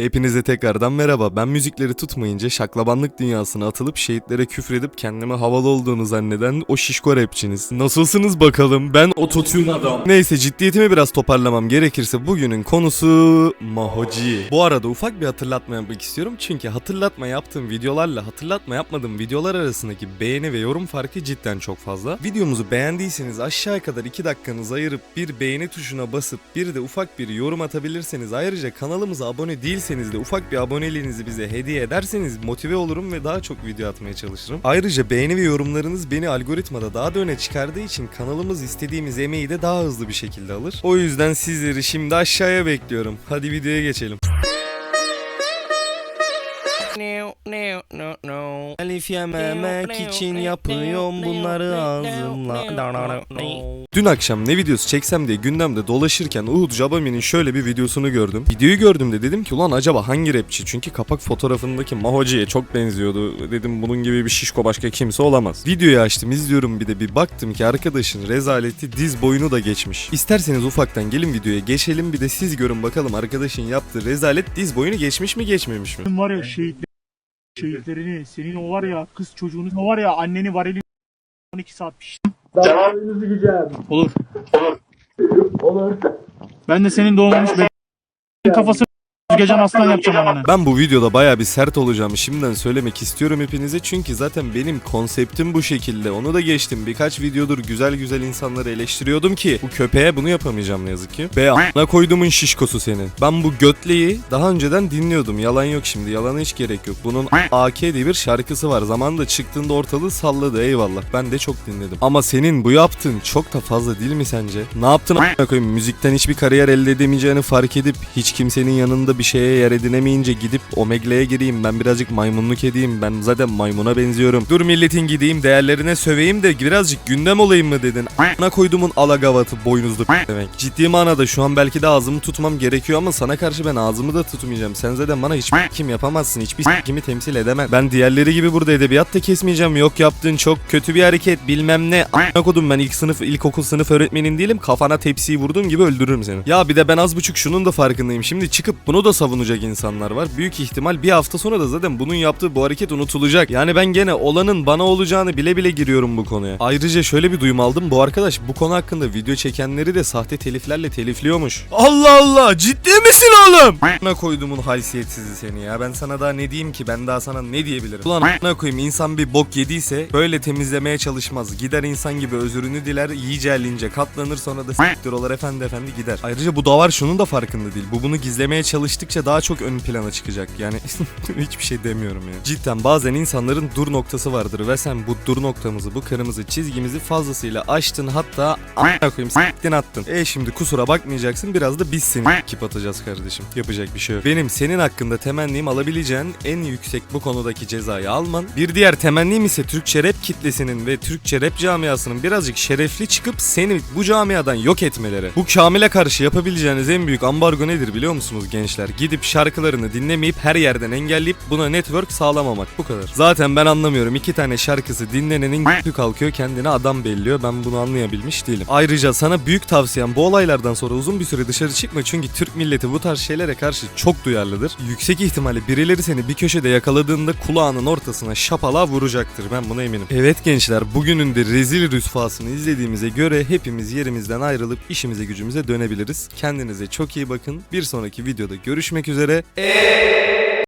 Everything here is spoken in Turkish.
Hepinize tekrardan merhaba. Ben müzikleri tutmayınca şaklabanlık dünyasına atılıp şehitlere küfredip kendimi havalı olduğunu zanneden o şişko rapçiniz. Nasılsınız bakalım? Ben ototune adam. Neyse ciddiyetimi biraz toparlamam gerekirse bugünün konusu Mahoci. Bu arada ufak bir hatırlatma yapmak istiyorum. Çünkü hatırlatma yaptığım videolarla hatırlatma yapmadığım videolar arasındaki beğeni ve yorum farkı cidden çok fazla. Videomuzu beğendiyseniz aşağıya kadar 2 dakikanızı ayırıp bir beğeni tuşuna basıp bir de ufak bir yorum atabilirseniz ayrıca kanalımıza abone değilseniz de ufak bir aboneliğinizi bize hediye ederseniz motive olurum ve daha çok video atmaya çalışırım. Ayrıca beğeni ve yorumlarınız beni algoritmada daha da öne çıkardığı için kanalımız istediğimiz emeği de daha hızlı bir şekilde alır. O yüzden sizleri şimdi aşağıya bekliyorum. Hadi videoya geçelim. No, no, no, no. Elif yememek için yapıyorum bunları ağzımla. Dün akşam ne videosu çeksem diye gündemde dolaşırken Uhud Jabami'nin şöyle bir videosunu gördüm. Videoyu gördüğümde dedim ki ulan acaba hangi rapçi? Çünkü kapak fotoğrafındaki Mahoci'ye çok benziyordu. Dedim bunun gibi bir şişko başka kimse olamaz. Videoyu açtım izliyorum bir de bir baktım ki arkadaşın rezaleti diz boyunu da geçmiş. İsterseniz ufaktan gelin videoya geçelim bir de siz görün bakalım arkadaşın yaptığı rezalet diz boyunu geçmiş mi geçmemiş mi? Var ya şehitler, şehitlerini, senin o var ya kız çocuğunu, o var ya anneni var elin 12 saat pişti. Olur. Olur. Ben de senin doğmamış bebeğin kafasını gecen aslan yapacağım anana. Ben bu videoda baya bir sert olacağımı şimdiden söylemek istiyorum hepinize çünkü zaten benim konseptim bu şekilde. Onu da geçtim. Birkaç videodur güzel güzel insanları eleştiriyordum ki bu köpeğe bunu yapamayacağım ne yazık ki. Be a**ına koydumun şişkosu senin. Ben bu götleyi daha önceden dinliyordum. Yalan yok şimdi. Yalana hiç gerek yok. Bunun AK diye bir şarkısı var. Zamanında çıktığında ortalığı salladı eyvallah. Ben de çok dinledim. Ama senin bu yaptığın çok da fazla değil mi sence? Ne yaptın a**ına koyayım? Müzikten hiçbir kariyer elde edemeyeceğini fark edip hiç kimsenin yanında bir şeye yer edinemeyince gidip Omegle'ye gireyim ben birazcık maymunluk edeyim ben zaten maymuna benziyorum. Dur milletin gideyim değerlerine söveyim de birazcık gündem olayım mı dedin. Ana koydumun alagavatı boynuzlu demek. Ciddi manada şu an belki de ağzımı tutmam gerekiyor ama sana karşı ben ağzımı da tutmayacağım. Sen zaten bana hiçbir kim yapamazsın. Hiçbir kimi temsil edemem. Ben diğerleri gibi burada edebiyat da kesmeyeceğim. Yok yaptığın çok kötü bir hareket bilmem ne. Ana kodum ben ilk sınıf ilkokul sınıf öğretmenin değilim. Kafana tepsiyi vurduğum gibi öldürürüm seni. Ya bir de ben az buçuk şunun da farkındayım. Şimdi çıkıp bunu da savunacak insanlar var. Büyük ihtimal bir hafta sonra da zaten bunun yaptığı bu hareket unutulacak. Yani ben gene olanın bana olacağını bile bile giriyorum bu konuya. Ayrıca şöyle bir duyum aldım. Bu arkadaş bu konu hakkında video çekenleri de sahte teliflerle telifliyormuş. Allah Allah ciddi misin oğlum? Ana koydumun haysiyetsizi seni ya. Ben sana daha ne diyeyim ki? Ben daha sana ne diyebilirim? Ulan ana koyayım insan bir bok yediyse böyle temizlemeye çalışmaz. Gider insan gibi özürünü diler. iyice elince katlanır sonra da siktir olar efendi efendi gider. Ayrıca bu davar şunun da farkında değil. Bu bunu gizlemeye çalıştıkça daha çok ön plana çıkacak. Yani hiçbir şey demiyorum ya. Cidden bazen insanların dur noktası vardır ve sen bu dur noktamızı, bu kırmızı çizgimizi fazlasıyla aştın hatta a**ına koyayım s**tin attın. E şimdi kusura bakmayacaksın biraz da biz seni kip atacağız kardeşim. Yapacak bir şey yok. Benim senin hakkında temennim alabileceğin en yüksek bu konudaki cezayı alman. Bir diğer temennim ise Türkçe rap kitlesinin ve Türkçe rap camiasının birazcık şerefli çıkıp seni bu camiadan yok etmeleri. Bu Kamil'e karşı yapabileceğiniz en büyük ambargo nedir biliyor musunuz gençler? Gidip şarkılarını dinlemeyip her yerden engelleyip buna network sağlamamak bu kadar. Zaten ben anlamıyorum iki tane şarkısı dinlenenin güçlü kalkıyor kendine adam belliyor ben bunu anlayabilmiş değilim. Ayrıca sana büyük tavsiyem bu olaylardan sonra uzun bir süre dışarı çıkma çünkü Türk milleti bu tarz şeylere karşı çok duyarlıdır. Yüksek ihtimalle birileri seni bir köşede yakaladığında kulağının ortasına şapala vuracaktır ben buna eminim. Evet gençler bugünün de rezil rüsvasını izlediğimize göre hepimiz yerimizden ayrılıp işimize gücümüze dönebiliriz. Kendinize çok iyi bakın. Bir sonraki videoda görüşmek üzere. Eee!